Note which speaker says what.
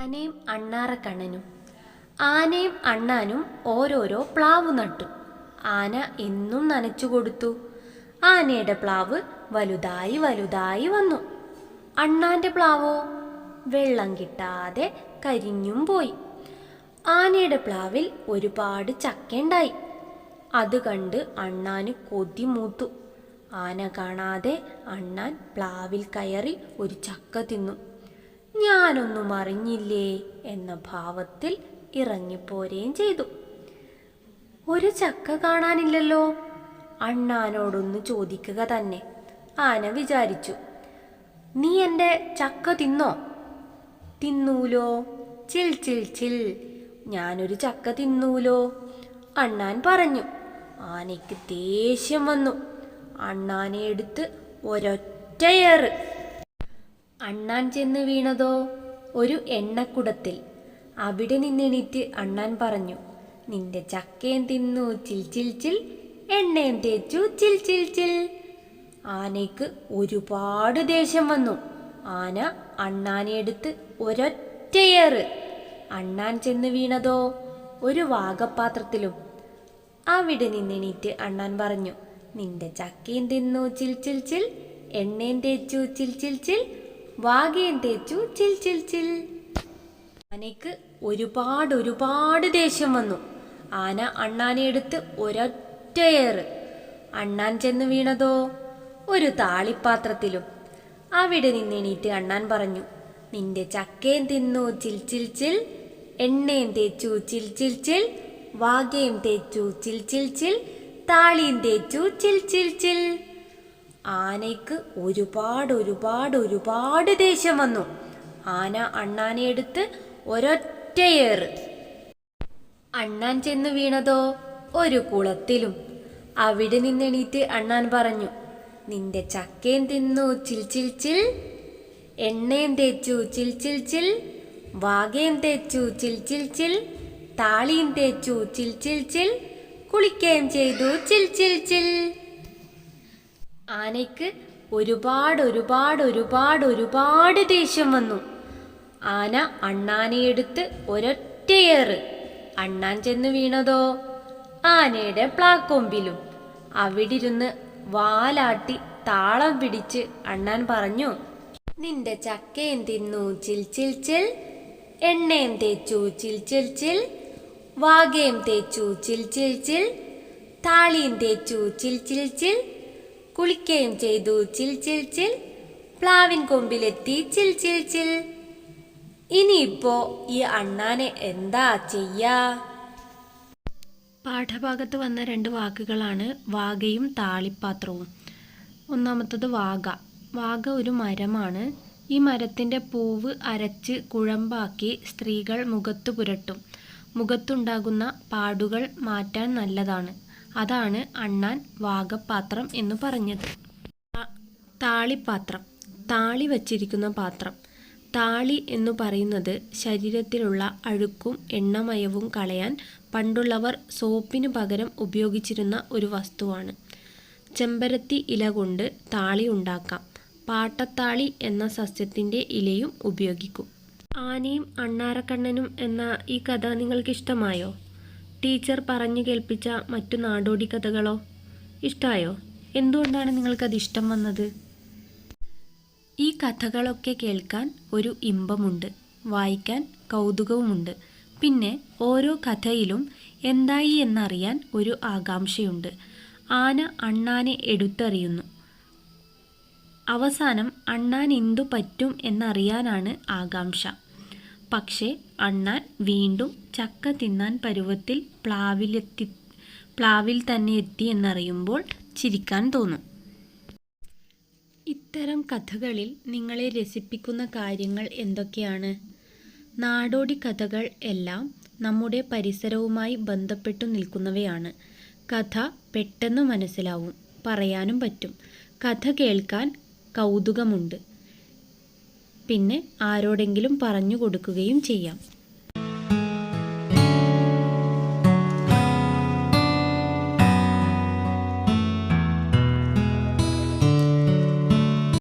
Speaker 1: ആനയും അണ്ണാറക്കണ്ണനും ആനയും അണ്ണാനും ഓരോരോ പ്ലാവ് നട്ടു. ആന എന്നും നനച്ചു കൊടുത്തു. ആനയുടെ പ്ലാവ് വലുതായി വലുതായി വന്നു. അണ്ണാന്റെ പ്ലാവോ? വെള്ളം കിട്ടാതെ കരിഞ്ഞും പോയി. ആനയുടെ പ്ലാവിൽ ഒരുപാട് ചക്കയുണ്ടായി. അത് കണ്ട് അണ്ണാന് കൊതി മൂത്തു. ആന കാണാതെ അണ്ണാൻ പ്ലാവിൽ കയറി ഒരു ചക്ക തിന്നു. ഞാനൊന്നും അറിഞ്ഞില്ലേ എന്ന ഭാവത്തിൽ ഇറങ്ങിപ്പോരുകയും ചെയ്തു. ഒരു ചക്ക കാണാനില്ലല്ലോ? അണ്ണാനോടൊന്ന് ചോദിക്കുക തന്നെ. ആന വിചാരിച്ചു നീ എന്റെ ചക്ക തിന്നോ? തിന്നൂലോ. ചിൽ ചിൽ ചിൽ. ഞാനൊരു ചക്ക തിന്നൂലോ? അണ്ണാൻ പറഞ്ഞു. ആനയ്ക്ക് ദേഷ്യം വന്നു. അണ്ണാനെ എടുത്ത് ഒരൊറ്റയേറ് അണ്ണാൻ ചെന്ന് വീണതോ? ഒരു എണ്ണക്കുടത്തിൽ. അവിടെ നിന്നെണീറ്റ് അണ്ണാൻ പറഞ്ഞു നിന്റെ ചക്കയും തിന്നു ചിൽ ചിൽ ചിൽ. എണ്ണയും തേച്ചു ചിൽ ചിൽ ചിൽ. ആനയ്ക്ക് ഒരുപാട് ദേഷ്യം വന്നു. ആന അണ്ണാനെ എടുത്ത് ഒരൊറ്റയേറ്. അണ്ണാൻ ചെന്ന് വീണതോ? ഒരു വാഗപാത്രത്തിലും അവിടെ നിന്നെണീറ്റ് അണ്ണാൻ പറഞ്ഞു നിന്റെ ചക്കയും തിന്നു ചിൽ ചിൽ ചിൽ. എണ്ണയും തേച്ചു ചിൽ ചിൽ ചിൽ. വാകയും തേച്ചു ചിൽ ചിൽ ചിൽ. ആനയ്ക്ക് ഒരുപാട് ഒരുപാട് ദേഷ്യം വന്നു. ആന അണ്ണാനെ എടുത്ത് ഒരൊറ്റയേറ് അണ്ണാൻ ചെന്ന് വീണതോ? ഒരു താളിപ്പാത്രത്തിലും. അവിടെ നിന്നെണീറ്റ് അണ്ണാൻ പറഞ്ഞു നിന്റെ ചക്കയും തിന്നു ചിൽ ചിൽ ചിൽ. എണ്ണയും തേച്ചു ചിൽ ചിൽ ചിൽ. വാഗയും തേച്ചു ചിൽ ചിൽ ചിൽ. താളിയും തേച്ചു ചിൽ ചിൽ ചിൽ. ആനയ്ക്ക് ഒരുപാട് ഒരുപാട് ഒരുപാട് ദേഷ്യം വന്നു. ആന അണ്ണാനെ എടുത്ത് ഒരൊറ്റയേറ്. അണ്ണാൻ ചെന്ന് വീണതോ? ഒരു കുളത്തിലും. അവിടെ നിന്നെണീറ്റ് അണ്ണാൻ പറഞ്ഞു നിന്റെ ചക്കയും തിന്നു ചിൽ ചിൽ ചിൽ. എണ്ണയും തേച്ചു ചിൽ ചിൽ ചിൽ. വാകയും തേച്ചു ചിൽ ചിൽ ചിൽ. താളിയും തേച്ചു ചിൽ ചിൽ ചിൽ. കുളിക്കുകയും ചെയ്തു ചിൽ ചിൽ ചിൽ. ആനയ്ക്ക് ഒരുപാട് ഒരുപാട് ഒരുപാട് ഒരുപാട് ദേഷ്യം വന്നു. ആന അണ്ണാനെ എടുത്ത് ഒരൊറ്റയേറ് അണ്ണാൻ ചെന്ന് വീണതോ? ആനയുടെ പ്ലാക്കൊമ്പിലും. അവിടിരുന്ന് വാലാട്ടി താളം പിടിച്ച് അണ്ണാൻ പറഞ്ഞു നിന്റെ ചക്കയും തിന്നു ചിൽ ചിൽ ചിൽ. എണ്ണയും തേച്ചു ചിൽ ചിൽ ചിൽ. വാകയും തേച്ചു ചിൽ ചിൽ ചിൽ. താളിയും തേച്ചു ചിൽ ചിൽ ചിൽ. കുളിക്കുകയും ചെയ്തു. ചിൽ ചിൽ ചിൽ. പ്ലാവിൻ കൊമ്പിലെത്തി. ചിൽ ചിൽ ചിൽ. ഇനിയിപ്പോ ഈ അണ്ണാനെ എന്താ ചെയ്യാ? പാഠഭാഗത്ത് വന്ന രണ്ട് വാക്കുകളാണ് വാഗയും താളിപ്പാത്രവും. ഒന്നാമത്തത് വാഗ. വാഗ ഒരു മരമാണ്. ഈ മരത്തിന്റെ പൂവ് അരച്ച് കുഴമ്പാക്കി സ്ത്രീകൾ മുഖത്ത് പുരട്ടും. മുഖത്തുണ്ടാകുന്ന പാടുകൾ മാറ്റാൻ നല്ലതാണ്. അതാണ് അണ്ണാൻ വാഗപാത്രം എന്ന് പറഞ്ഞത്. താളിപാത്രം താളി വച്ചിരിക്കുന്ന പാത്രം. താളി എന്നു പറയുന്നത് ശരീരത്തിലുള്ള അഴുക്കും എണ്ണമയവും കളയാൻ പണ്ടുള്ളവർ സോപ്പിന് പകരം ഉപയോഗിച്ചിരുന്ന ഒരു വസ്തുവാണ്. ചെമ്പരത്തി ഇല കൊണ്ട് താളി ഉണ്ടാക്കാം. പാട്ടത്താളി എന്ന സസ്യത്തിന്റെ ഇലയും ഉപയോഗിക്കും. ആനയും അണ്ണാരക്കണ്ണനും എന്ന ഈ കഥ നിങ്ങൾക്ക് ഇഷ്ടമായോ ടീച്ചർ പറഞ്ഞു കേൾപ്പിച്ച മറ്റു നാടോടി കഥകളോ? ഇഷ്ടമായോ എന്തുകൊണ്ടാണ് നിങ്ങൾക്കത് ഇഷ്ടം വന്നത്? ഈ കഥകളൊക്കെ കേൾക്കാൻ ഒരു ഇമ്പമുണ്ട് വായിക്കാൻ കൗതുകവുമുണ്ട്. പിന്നെ ഓരോ കഥയിലും എന്തായി എന്നറിയാൻ ഒരു ആകാംക്ഷയുണ്ട്. ആന അണ്ണാനെ എടുത്തറിയുന്നു. അവസാനം അണ്ണാൻ എന്തു പറ്റും എന്നറിയാനാണ് ആകാംക്ഷ. പക്ഷേ അണ്ണാൻ വീണ്ടും ചക്ക തിന്നാൻ പരുവത്തിൽ പ്ലാവിലെത്തി പ്ലാവിൽ തന്നെ എത്തി എന്നറിയുമ്പോൾ ചിരിക്കാൻ തോന്നും. ഇത്തരം കഥകളിൽ നിങ്ങളെ രസിപ്പിക്കുന്ന കാര്യങ്ങൾ എന്തൊക്കെയാണ്? നാടോടി കഥകൾ എല്ലാം നമ്മുടെ പരിസരവുമായി ബന്ധപ്പെട്ടു നിൽക്കുന്നവയാണ്. കഥ പെട്ടെന്ന് മനസ്സിലാവും പറയാനും പറ്റും. കഥ കേൾക്കാൻ കൗതുകമുണ്ട്. പിന്നെ ആരോടെങ്കിലും പറഞ്ഞു കൊടുക്കുകയും ചെയ്യാം